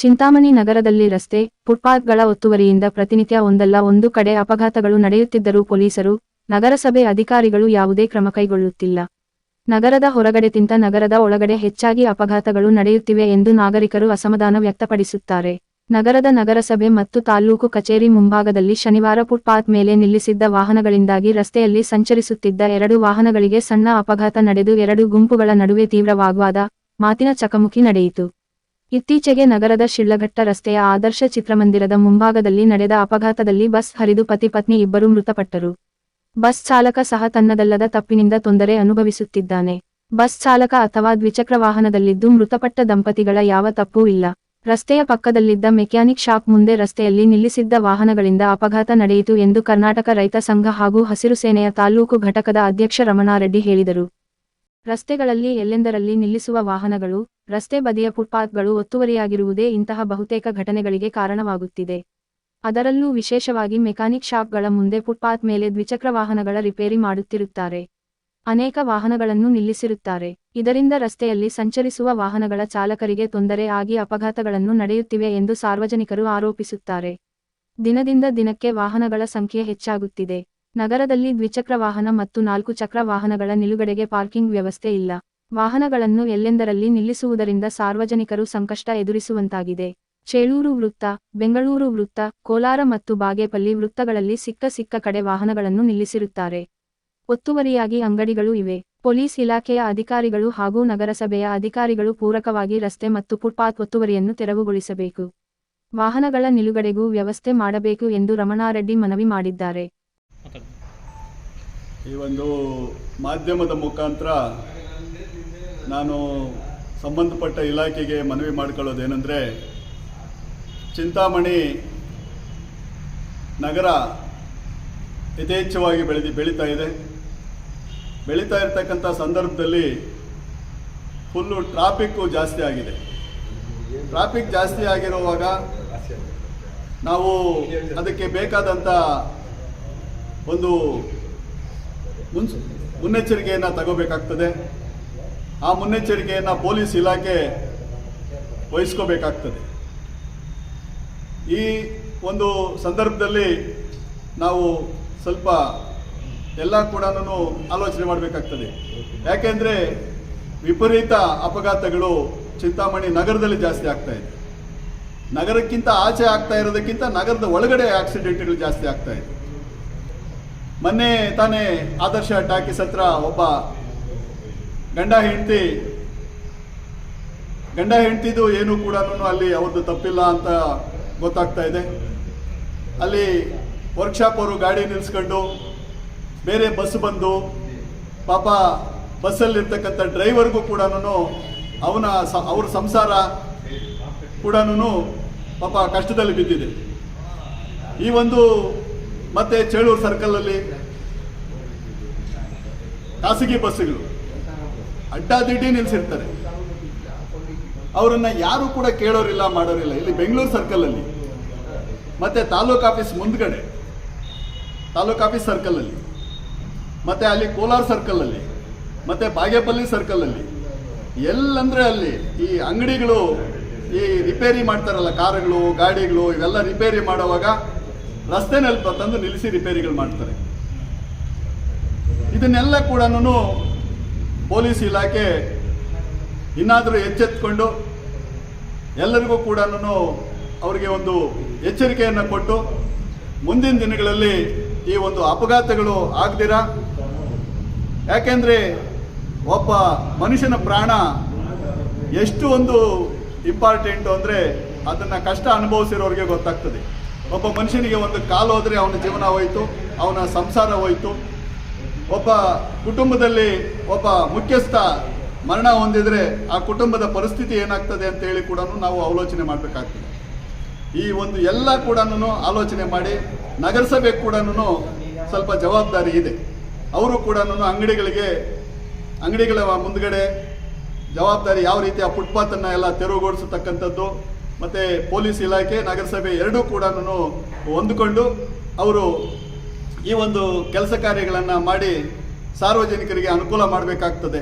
ಚಿಂತಾಮಣಿ ನಗರದಲ್ಲಿ ರಸ್ತೆ, ಫುಟ್ಪಾತ್ಗಳ ಒತ್ತುವರಿಯಿಂದ ಪ್ರತಿನಿತ್ಯ ಒಂದಲ್ಲ ಒಂದು ಕಡೆ ಅಪಘಾತಗಳು ನಡೆಯುತ್ತಿದ್ದರೂ ಪೊಲೀಸರು, ನಗರಸಭೆ ಅಧಿಕಾರಿಗಳು ಯಾವುದೇ ಕ್ರಮ ಕೈಗೊಳ್ಳುತ್ತಿಲ್ಲ. ನಗರದ ಹೊರಗಡೆಗಿಂತ ನಗರದ ಒಳಗಡೆ ಹೆಚ್ಚಾಗಿ ಅಪಘಾತಗಳು ನಡೆಯುತ್ತಿವೆ ಎಂದು ನಾಗರಿಕರು ಅಸಮಾಧಾನ ವ್ಯಕ್ತಪಡಿಸುತ್ತಾರೆ. ನಗರದ ನಗರಸಭೆ ಮತ್ತು ತಾಲ್ಲೂಕು ಕಚೇರಿ ಮುಂಭಾಗದಲ್ಲಿ ಶನಿವಾರ ಫುಟ್ಪಾತ್ ಮೇಲೆ ನಿಲ್ಲಿಸಿದ್ದ ವಾಹನಗಳಿಂದಾಗಿ ರಸ್ತೆಯಲ್ಲಿ ಸಂಚರಿಸುತ್ತಿದ್ದ ಎರಡು ವಾಹನಗಳಿಗೆ ಸಣ್ಣ ಅಪಘಾತ ನಡೆದು ಎರಡು ಗುಂಪುಗಳ ನಡುವೆ ತೀವ್ರ ವಾಗ್ವಾದ ಮಾತಿನ ಚಕಮುಖಿ ನಡೆಯಿತು. ಇತ್ತೀಚೆಗೆ ನಗರದ ಶಿಳ್ಳಘಟ್ಟ ರಸ್ತೆಯ ಆದರ್ಶ ಚಿತ್ರಮಂದಿರದ ಮುಂಭಾಗದಲ್ಲಿ ನಡೆದ ಅಪಘಾತದಲ್ಲಿ ಬಸ್ ಹರಿದು ಪತಿ ಪತ್ನಿ ಇಬ್ಬರು ಮೃತಪಟ್ಟರು. ಬಸ್ ಚಾಲಕ ಸಹ ತನ್ನದಲ್ಲದ ತಪ್ಪಿನಿಂದ ತೊಂದರೆ ಅನುಭವಿಸುತ್ತಿದ್ದಾನೆ. ಬಸ್ ಚಾಲಕ ಅಥವಾ ದ್ವಿಚಕ್ರ ವಾಹನದಲ್ಲಿದ್ದು ಮೃತಪಟ್ಟ ದಂಪತಿಗಳ ಯಾವ ತಪ್ಪೂ ಇಲ್ಲ. ರಸ್ತೆಯ ಪಕ್ಕದಲ್ಲಿದ್ದ ಮೆಕ್ಯಾನಿಕ್ ಶಾಪ್ ಮುಂದೆ ರಸ್ತೆಯಲ್ಲಿ ನಿಲ್ಲಿಸಿದ್ದ ವಾಹನಗಳಿಂದ ಅಪಘಾತ ನಡೆಯಿತು ಎಂದು ಕರ್ನಾಟಕ ರೈತ ಸಂಘ ಹಾಗೂ ಹಸಿರು ಸೇನೆಯ ತಾಲ್ಲೂಕು ಘಟಕದ ಅಧ್ಯಕ್ಷ ರಮಣಾರೆಡ್ಡಿ ಹೇಳಿದರು. ರಸ್ತೆಗಳಲ್ಲಿ ಎಲ್ಲೆಂದರಲ್ಲಿ ನಿಲ್ಲಿಸುವ ವಾಹನಗಳು, ರಸ್ತೆ ಬದಿಯ ಫುಟ್ಪಾತ್ಗಳು ಒತ್ತುವರಿಯಾಗಿರುವುದೇ ಇಂತಹ ಬಹುತೇಕ ಘಟನೆಗಳಿಗೆ ಕಾರಣವಾಗುತ್ತಿದೆ. ಅದರಲ್ಲೂ ವಿಶೇಷವಾಗಿ ಮೆಕ್ಯಾನಿಕ್ ಶಾಪ್ಗಳ ಮುಂದೆ ಫುಟ್ಪಾತ್ ಮೇಲೆ ದ್ವಿಚಕ್ರ ವಾಹನಗಳ ರಿಪೇರಿ ಮಾಡುತ್ತಿರುತ್ತಾರೆ. ಅನೇಕ ವಾಹನಗಳನ್ನು ನಿಲ್ಲಿಸಿರುತ್ತಾರೆ. ಇದರಿಂದ ರಸ್ತೆಯಲ್ಲಿ ಸಂಚರಿಸುವ ವಾಹನಗಳ ಚಾಲಕರಿಗೆ ತೊಂದರೆ ಆಗಿ ಅಪಘಾತಗಳನ್ನು ನಡೆಯುತ್ತಿವೆ ಎಂದು ಸಾರ್ವಜನಿಕರು ಆರೋಪಿಸುತ್ತಾರೆ. ದಿನದಿಂದ ದಿನಕ್ಕೆ ವಾಹನಗಳ ಸಂಖ್ಯೆ ಹೆಚ್ಚಾಗುತ್ತಿದೆ. ನಗರದಲ್ಲಿ ದ್ವಿಚಕ್ರ ವಾಹನ ಮತ್ತು ನಾಲ್ಕು ಚಕ್ರ ವಾಹನಗಳ ನಿಲುಗಡೆಗೆ ಪಾರ್ಕಿಂಗ್ ವ್ಯವಸ್ಥೆ ಇಲ್ಲ. ವಾಹನಗಳನ್ನು ಎಲ್ಲೆಂದರಲ್ಲಿ ನಿಲ್ಲಿಸುವುದರಿಂದ ಸಾರ್ವಜನಿಕರು ಸಂಕಷ್ಟ ಎದುರಿಸುವಂತಾಗಿದೆ. ಚೇಳೂರು ವೃತ್ತ, ಬೆಂಗಳೂರು ವೃತ್ತ, ಕೋಲಾರ ಮತ್ತು ಬಾಗೇಪಲ್ಲಿ ವೃತ್ತಗಳಲ್ಲಿ ಸಿಕ್ಕ ಸಿಕ್ಕ ಕಡೆ ವಾಹನಗಳನ್ನು ನಿಲ್ಲಿಸಿರುತ್ತಾರೆ. ಒತ್ತುವರಿಯಾಗಿ ಅಂಗಡಿಗಳು ಇವೆ. ಪೊಲೀಸ್ ಇಲಾಖೆಯ ಅಧಿಕಾರಿಗಳು ಹಾಗೂ ನಗರಸಭೆಯ ಅಧಿಕಾರಿಗಳು ಪೂರಕವಾಗಿ ರಸ್ತೆ ಮತ್ತು ಫುಟ್ಪಾತ್ ಒತ್ತುವರಿಯನ್ನು ತೆರವುಗೊಳಿಸಬೇಕು. ವಾಹನಗಳ ನಿಲುಗಡೆಗೂ ವ್ಯವಸ್ಥೆ ಮಾಡಬೇಕು ಎಂದು ರಮಣಾರೆಡ್ಡಿ ಮನವಿ ಮಾಡಿದ್ದಾರೆ. ಈ ಒಂದು ಮಾಧ್ಯಮದ ಮುಖಾಂತರ ನಾನು ಸಂಬಂಧಪಟ್ಟ ಇಲಾಖೆಗೆ ಮನವಿ ಮಾಡ್ಕೊಳ್ಳೋದೇನೆಂದರೆ, ಚಿಂತಾಮಣಿ ನಗರ ಯಥೇಚ್ಛವಾಗಿ ಬೆಳೆದಿ, ಬೆಳೀತಾ ಇದೆ. ಬೆಳೀತಾ ಇರ್ತಕ್ಕಂಥ ಸಂದರ್ಭದಲ್ಲಿ ಫುಲ್ಲು ಟ್ರಾಫಿಕ್ಕು ಜಾಸ್ತಿ ಆಗಿದೆ. ಟ್ರಾಫಿಕ್ ಜಾಸ್ತಿ ಆಗಿರುವಾಗ ನಾವು ಅದಕ್ಕೆ ಬೇಕಾದಂಥ ಒಂದು ಮುನ್ಸ್, ಮುನ್ನೆಚ್ಚರಿಕೆಯನ್ನು ತಗೋಬೇಕಾಗ್ತದೆ. ಆ ಮುನ್ನೆಚ್ಚರಿಕೆಯನ್ನು ಪೊಲೀಸ್ ಇಲಾಖೆ ವಹಿಸ್ಕೋಬೇಕಾಗ್ತದೆ. ಈ ಒಂದು ಸಂದರ್ಭದಲ್ಲಿ ನಾವು ಸ್ವಲ್ಪ ಎಲ್ಲ ಕೂಡ ಆಲೋಚನೆ ಮಾಡಬೇಕಾಗ್ತದೆ. ಯಾಕೆಂದರೆ ವಿಪರೀತ ಅಪಘಾತಗಳು ಚಿಂತಾಮಣಿ ನಗರದಲ್ಲಿ ಜಾಸ್ತಿ ಆಗ್ತಾ ಇದೆ. ನಗರಕ್ಕಿಂತ ಆಚೆ ಆಗ್ತಾ ಇರೋದಕ್ಕಿಂತ ನಗರದ ಒಳಗಡೆ ಆಕ್ಸಿಡೆಂಟ್ಗಳು ಜಾಸ್ತಿ ಆಗ್ತಾ ಇದೆ. ಮೊನ್ನೆ ತಾನೇ ಆದರ್ಶ ಟಾಕೀಸ್ ಹತ್ರ ಒಬ್ಬ ಗಂಡ ಹೆಂಡತಿ, ಗಂಡ ಹೆಂಡತಿದು ಏನು ಕೂಡ ಅಲ್ಲಿ ಅವ್ರದ್ದು ತಪ್ಪಿಲ್ಲ ಅಂತ ಗೊತ್ತಾಗ್ತಾ ಇದೆ. ಅಲ್ಲಿ ವರ್ಕ್ಶಾಪ್ ಅವರು ಗಾಡಿ ನಿಲ್ಲಿಸ್ಕೊಂಡು ಬೇರೆ ಬಸ್ ಬಂದು ಪಾಪ ಬಸ್ಸಲ್ಲಿರ್ತಕ್ಕಂಥ ಡ್ರೈವರ್ಗೂ ಕೂಡ ಅವನ ಸ, ಅವ್ರ ಸಂಸಾರ ಕೂಡ ಪಾಪ ಕಷ್ಟದಲ್ಲಿ ಬಿದ್ದಿದೆ. ಈ ಒಂದು ಮತ್ತೆ ಚೇಳೂರು ಸರ್ಕಲಲ್ಲಿ ಖಾಸಗಿ ಬಸ್ಸುಗಳು ಅಡ್ಡಾದಿಡ್ಡಿ ನಿಲ್ಲಿಸಿರ್ತಾರೆ ಅವರನ್ನ ಯಾರು ಕೂಡ ಕೇಳೋರಿಲ್ಲ, ಮಾಡೋರಿಲ್ಲ. ಇಲ್ಲಿ ಬೆಂಗಳೂರು ಸರ್ಕಲಲ್ಲಿ, ಮತ್ತೆ ತಾಲೂಕು ಆಫೀಸ್ ಮುಂದ್ಗಡೆ, ತಾಲೂಕು ಆಫೀಸ್ ಸರ್ಕಲಲ್ಲಿ ಮತ್ತೆ ಅಲ್ಲಿ ಕೋಲಾರ ಸರ್ಕಲಲ್ಲಿ ಮತ್ತೆ ಬಾಗೇಪಲ್ಲಿ ಸರ್ಕಲಲ್ಲಿ ಎಲ್ಲಂದ್ರೆ ಅಲ್ಲಿ ಈ ಅಂಗಡಿಗಳು ಈ ರಿಪೇರಿ ಮಾಡ್ತಾರಲ್ಲ ಕಾರುಗಳು, ಗಾಡಿಗಳು, ಇವೆಲ್ಲ ರಿಪೇರಿ ಮಾಡುವಾಗ ರಸ್ತೆನಲ್ಲಿ ತಂದು ನಿಲ್ಲಿಸಿ ರಿಪೇರಿಗಳು ಮಾಡ್ತಾರೆ. ಇದನ್ನೆಲ್ಲ ಕೂಡ ಪೊಲೀಸ್ ಇಲಾಖೆ ಇನ್ನಾದರೂ ಎಚ್ಚೆತ್ಕೊಂಡು ಎಲ್ಲರಿಗೂ ಕೂಡ ಅವರಿಗೆ ಒಂದು ಎಚ್ಚರಿಕೆಯನ್ನು ಕೊಟ್ಟು ಮುಂದಿನ ದಿನಗಳಲ್ಲಿ ಈ ಒಂದು ಅಪಘಾತಗಳು ಆಗದಿರ? ಯಾಕೆಂದರೆ ಒಬ್ಬ ಮನುಷ್ಯನ ಪ್ರಾಣ ಎಷ್ಟು ಒಂದು ಇಂಪಾರ್ಟೆಂಟು ಅಂದರೆ ಅದನ್ನು ಕಷ್ಟ ಅನುಭವಿಸಿರೋರಿಗೆ ಗೊತ್ತಾಗ್ತದೆ. ಒಬ್ಬ ಮನುಷ್ಯನಿಗೆ ಒಂದು ಕಾಲು ಹೋದರೆ ಅವನ ಜೀವನ ಹೋಯಿತು, ಅವನ ಸಂಸಾರ ಹೋಯಿತು. ಒಬ್ಬ ಕುಟುಂಬದಲ್ಲಿ ಒಬ್ಬ ಮುಖ್ಯಸ್ಥ ಮರಣ ಹೊಂದಿದ್ರೆ ಆ ಕುಟುಂಬದ ಪರಿಸ್ಥಿತಿ ಏನಾಗ್ತದೆ ಅಂತ ಹೇಳಿ ಕೂಡ ನಾವು ಆಲೋಚನೆ ಮಾಡಬೇಕಾಗ್ತದೆ. ಈ ಒಂದು ಎಲ್ಲ ಕೂಡ ಆಲೋಚನೆ ಮಾಡಿ ನಗರಸಭೆ ಕೂಡ ಸ್ವಲ್ಪ ಜವಾಬ್ದಾರಿ ಇದೆ. ಅವರು ಕೂಡ ಅಂಗಡಿಗಳಿಗೆ, ಅಂಗಡಿಗಳ ಮುಂದ್ಗಡೆ ಜವಾಬ್ದಾರಿ ಯಾವ ರೀತಿ ಆ ಫುಟ್ಪಾತನ್ನು ಎಲ್ಲ ತೆರವುಗೊಳಿಸತಕ್ಕಂಥದ್ದು, ಮತ್ತು ಪೊಲೀಸ್ ಇಲಾಖೆ, ನಗರಸಭೆ ಎರಡೂ ಕೂಡ ಹೊಂದಿಕೊಂಡು ಅವರು ಈ ಒಂದು ಕೆಲಸ ಕಾರ್ಯಗಳನ್ನು ಮಾಡಿ ಸಾರ್ವಜನಿಕರಿಗೆ ಅನುಕೂಲ ಮಾಡಬೇಕಾಗ್ತದೆ.